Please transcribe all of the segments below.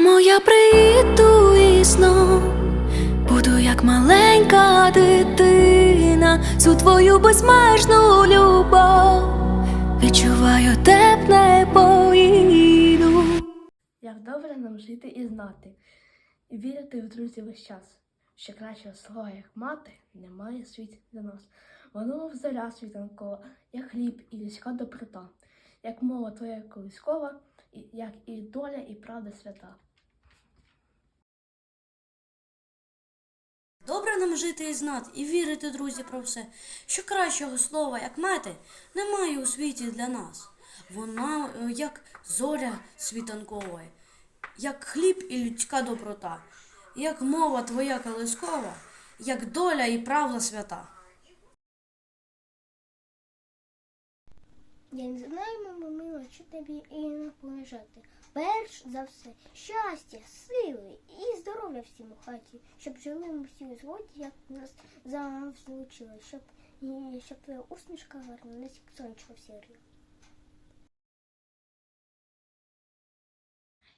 Мамо, я приїду і знов буду як маленька дитина, всю твою безмежну любов. Відчуваю тепле поїду. Як добре нам жити і знати, і вірити в друзів весь час, що кращого слова, як мати, немає в світі для нас. Воно мов заря світанкова, як хліб і людська доброта, як мова твоя колискова, як і доля, і правда свята. Добре нам жити і знати, і вірити, друзі, про все, що кращого слова, як мати, немає у світі для нас. Вона е, як зоря світанкова, як хліб і людська доброта, як мова твоя колискова, як доля і правда свята. Я не знаю, мамо мила, що тобі і наближати. Перш за все, щастя, сили здоров'я всім у хаті, щоб жили ми всі у згоді, як нас завжди учили, щоб, щоб твоя усмішка гарна, не як сонечко в сірі.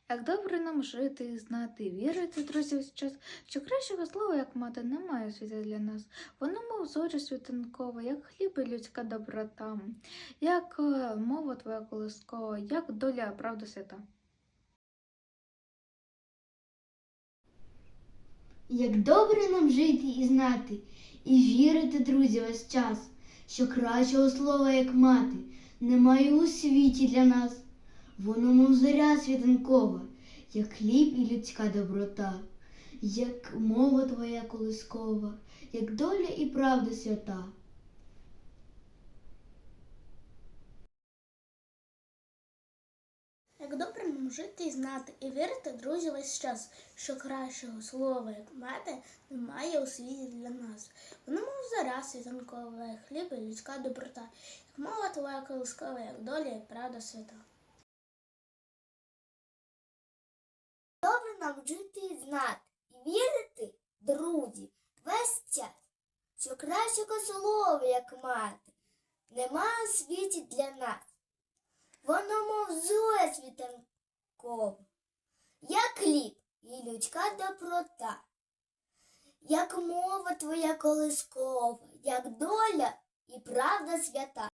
Як добре нам жити і знати, вірити, друзі, весь час, що кращого слова, як мати, немає у світі для нас. Воно, мов зоря світанкова, як хліб і людська доброта, як е, мова твоя колискова, як доля правда свята. Як добре нам жити і знати, і вірити, друзі, весь час, що кращого слова, як мати, немає у світі для нас. Воно, мов зоря світанкова, як хліб і людська доброта, як мова твоя колискова, як доля і правда свята. Як добре нам жити і знати, і вірити, друзі, весь час, що кращого слова, як мати, немає у світі для нас. Воно мов заря світанкова, як хліб і людська доброта, як мова твоя колискова, як доля і правда свята. Добре нам жити і знати, і вірити, друзі, весь час, що кращого слова, як мати, немає у світі для нас. Воно мов зоря світанкова, як хліб і людська доброта, як мова твоя колискова, як доля і правда свята.